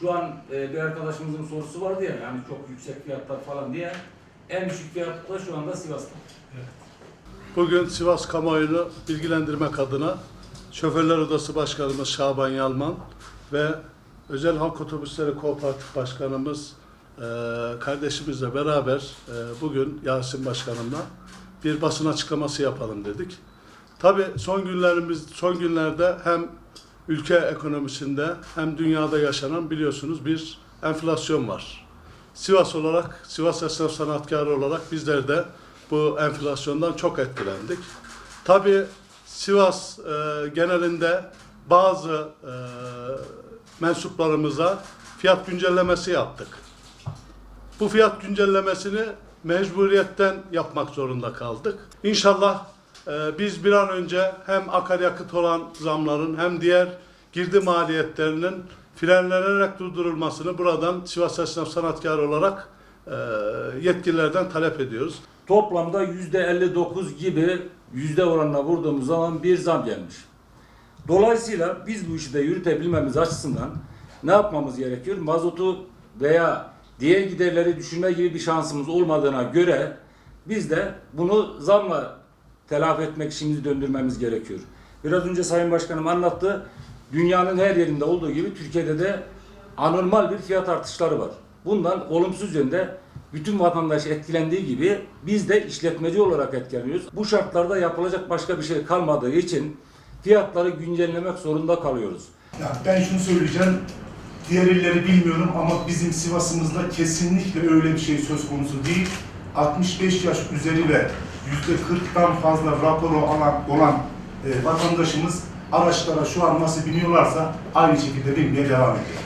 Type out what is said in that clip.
Şu an e, bir arkadaşımızın sorusu vardı ya yani çok yüksek fiyatlar falan diye. En düşük fiyatla şu anda Sivas'ta. Bugün Sivas kamuoyunu bilgilendirmek adına Şoförler Odası Başkanımız Şaban Yalman ve Özel Halk Otobüsleri Kooperatif Başkanımız e, kardeşimizle beraber e, bugün Yasin Başkanımla bir basın açıklaması yapalım dedik. Tabii son günlerimiz son günlerde hem ülke ekonomisinde hem dünyada yaşanan biliyorsunuz bir enflasyon var. Sivas olarak, Sivas esnaf sanatkarı olarak bizler de bu enflasyondan çok etkilendik. Tabii Sivas e, genelinde bazı e, mensuplarımıza fiyat güncellemesi yaptık. Bu fiyat güncellemesini mecburiyetten yapmak zorunda kaldık. İnşallah e, biz bir an önce hem akaryakıt olan zamların hem diğer girdi maliyetlerinin frenlenerek durdurulmasını buradan Sivas Esnaf Sanatkarı olarak e, yetkililerden talep ediyoruz. Toplamda %59 gibi yüzde oranına vurduğumuz zaman bir zam gelmiş. Dolayısıyla biz bu işi de yürütebilmemiz açısından ne yapmamız gerekiyor? Mazotu veya diğer giderleri düşürme gibi bir şansımız olmadığına göre biz de bunu zamla telafi etmek işimizi döndürmemiz gerekiyor. Biraz önce Sayın Başkanım anlattı. Dünyanın her yerinde olduğu gibi Türkiye'de de anormal bir fiyat artışları var. Bundan olumsuz yönde bütün vatandaş etkilendiği gibi biz de işletmeci olarak etkileniyoruz. Bu şartlarda yapılacak başka bir şey kalmadığı için fiyatları güncellemek zorunda kalıyoruz. Ya ben şunu söyleyeceğim. Diğer illeri bilmiyorum ama bizim Sivas'ımızda kesinlikle öyle bir şey söz konusu değil. 65 yaş üzeri ve %40'tan fazla raporu alan, olan e, vatandaşımız araçlara şu an nasıl biniyorlarsa aynı şekilde binmeye devam ediyor.